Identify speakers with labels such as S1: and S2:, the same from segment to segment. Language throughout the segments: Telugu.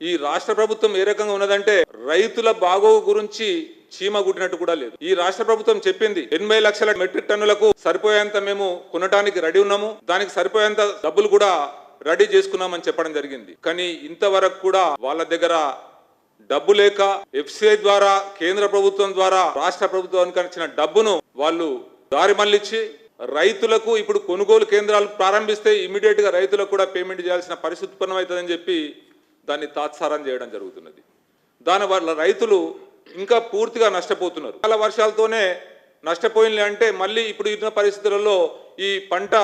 S1: ఈ రాష్ట్ర ప్రభుత్వం ఏ రకంగా ఉన్నదంటే రైతుల బాగోగు గురించి చీమ గుట్టినట్టు కూడా లేదు. ఈ రాష్ట్ర ప్రభుత్వం చెప్పింది ఎనభై లక్షల మెట్రిక్ టన్నులకు సరిపోయేంత మేము కొనడానికి రెడీ ఉన్నాము దానికి సరిపోయేంత డబ్బులు కూడా రెడీ చేసుకున్నామని చెప్పడం జరిగింది. కానీ ఇంతవరకు కూడా వాళ్ళ దగ్గర డబ్బు లేక ఎఫ్సిఐ ద్వారా కేంద్ర ప్రభుత్వం ద్వారా రాష్ట్ర ప్రభుత్వానికి వచ్చిన డబ్బును వాళ్ళు దారి మళ్ళించి రైతులకు ఇప్పుడు కొనుగోలు కేంద్రాలు ప్రారంభిస్తే ఇమీడియట్గా రైతులకు కూడా పేమెంట్ చేయాల్సిన పరిస్థితి ఉత్పన్నమవుతుందని చెప్పి దాన్ని తాత్సారం చేయడం జరుగుతున్నది. దానివల్ల రైతులు ఇంకా పూర్తిగా నష్టపోతున్నారు. చాలా వర్షాలతోనే నష్టపోయింది అంటే మళ్ళీ ఇప్పుడు ఇచ్చిన పరిస్థితులలో ఈ పంట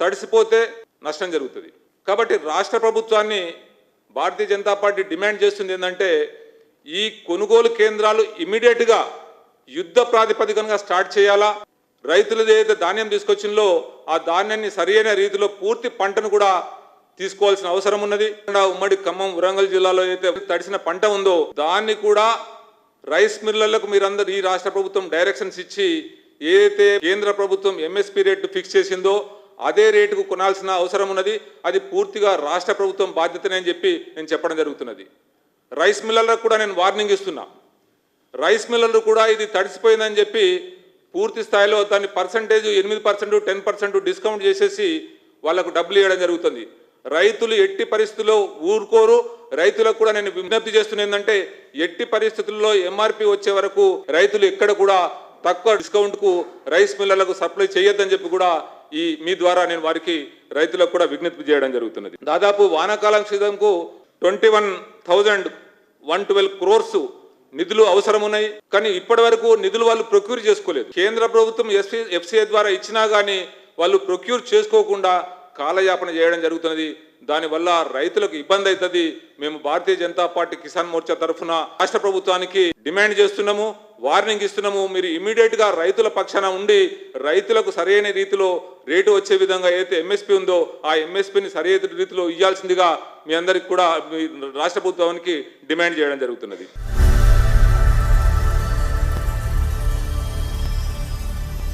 S1: తడిసిపోతే నష్టం జరుగుతుంది. కాబట్టి రాష్ట్ర ప్రభుత్వాన్ని భారతీయ జనతా పార్టీ డిమాండ్ చేస్తుంది ఏంటంటే ఈ కొనుగోలు కేంద్రాలు ఇమీడియట్గా యుద్ధ ప్రాతిపదికనగా స్టార్ట్ చేయాలా? రైతులు ఏదైతే ధాన్యం తీసుకొచ్చిందో ఆ ధాన్యాన్ని సరైన రీతిలో పూర్తి పంటను కూడా తీసుకోవాల్సిన అవసరం ఉన్నది. ఉమ్మడి ఖమ్మం వరంగల్ జిల్లాలో అయితే తడిసిన పంట ఉందో దాన్ని కూడా రైస్ మిల్లర్లకు మీరందరూ ఈ రాష్ట్ర ప్రభుత్వం డైరెక్షన్స్ ఇచ్చి ఏదైతే కేంద్ర ప్రభుత్వం ఎంఎస్పి రేటు ఫిక్స్ చేసిందో అదే రేటుకు కొనాల్సిన అవసరం ఉన్నది. అది పూర్తిగా రాష్ట్ర ప్రభుత్వం బాధ్యతనే అని చెప్పి నేను చెప్పడం జరుగుతున్నది. రైస్ మిల్లర్లకు కూడా నేను వార్నింగ్ ఇస్తున్నా. రైస్ మిల్లర్లు కూడా ఇది తడిసిపోయిందని చెప్పి పూర్తి స్థాయిలో దాన్ని పర్సంటేజ్ ఎనిమిది పర్సెంట్ టెన్ పర్సెంట్ డిస్కౌంట్ చేసేసి వాళ్ళకు డబ్బులు ఇవ్వడం జరుగుతుంది. రైతులు ఎట్టి పరిస్థితుల్లో ఊరుకోరు. రైతులకు కూడా నేను విజ్ఞప్తి చేస్తున్నా ఏంటంటే ఎట్టి పరిస్థితుల్లో ఎంఆర్పి వచ్చే వరకు రైతులు ఎక్కడ కూడా తక్కువ డిస్కౌంట్కు రైస్ మిల్లర్లకు సప్లై చేయొద్దని చెప్పి కూడా ఈ మీ ద్వారా నేను వారికి రైతులకు కూడా విజ్ఞప్తి చేయడం జరుగుతున్నది. దాదాపు వానాకాలం సీజన్కు twenty one thousand one twelve crores నిధులు అవసరం ఉన్నాయి కానీ ఇప్పటి వరకు నిధులు వాళ్ళు ప్రొక్యూర్ చేసుకోలేదు. కేంద్ర ప్రభుత్వం ఎస్పీ ఎఫ్సిఐ ద్వారా ఇచ్చినా కానీ వాళ్ళు ప్రొక్యూర్ చేసుకోకుండా కాలయాపన చేయడం జరుగుతున్నది. దానివల్ల రైతులకు ఇబ్బంది అవుతుంది మేము భారతీయ జనతా పార్టీ కిసాన్ మోర్చా తరఫున రాష్ట్ర ప్రభుత్వానికి డిమాండ్ చేస్తున్నాము వార్నింగ్ ఇస్తున్నాము. మీరు ఇమీడియట్గా రైతుల పక్షాన ఉండి రైతులకు సరైన రీతిలో రేటు వచ్చే విధంగా ఏదైతే ఎంఎస్పి ఉందో ఆ ఎంఎస్పిని సరైన రీతిలో ఇవ్వాల్సిందిగా మీ అందరికి కూడా మీ రాష్ట్ర ప్రభుత్వానికి డిమాండ్ చేయడం జరుగుతున్నది.